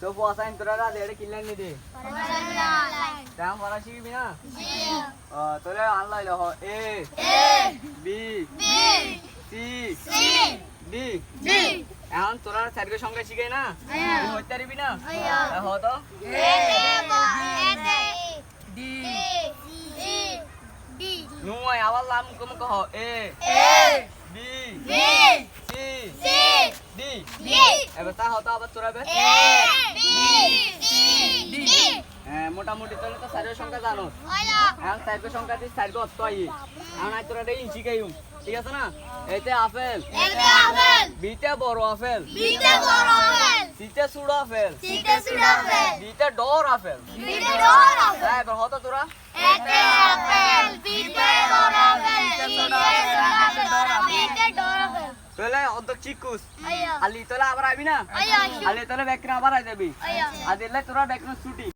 তো পয়সা তোরা রাত এটা কিনলেন নি দে তেমন পড়া শিখবি না? আহ, তাহলে আনলাই হ এ বি সি ডি। এখন তোরা চারকে সংখ্যা শিখে না? হইতে পারবি না? হ তো। নুই আবার লাম কম কহ এ বি ডি এবার তা হতো আবার তোরা বে হ্যাঁ মোটামুটি তাহলে তো চারের সংখ্যা জানো। এখন চারকে সংখ্যা দিয়ে চারকে অর্থ আই এখন আই তোরা এই শিখাইম ঠিক আছে না? এতে আপেল। বিতে বড় আপেল। সিতে সুড়ো আপেল। বিতে ডর আপেল। হ্যাঁ এবার হতো তোরা। অর্ধ চিকুস আলি তোলা আবার আবি না আলি তোলে ব্যাকরা আবার আই যাবি আর দিলে তোরা ব্যাকরা ছুটি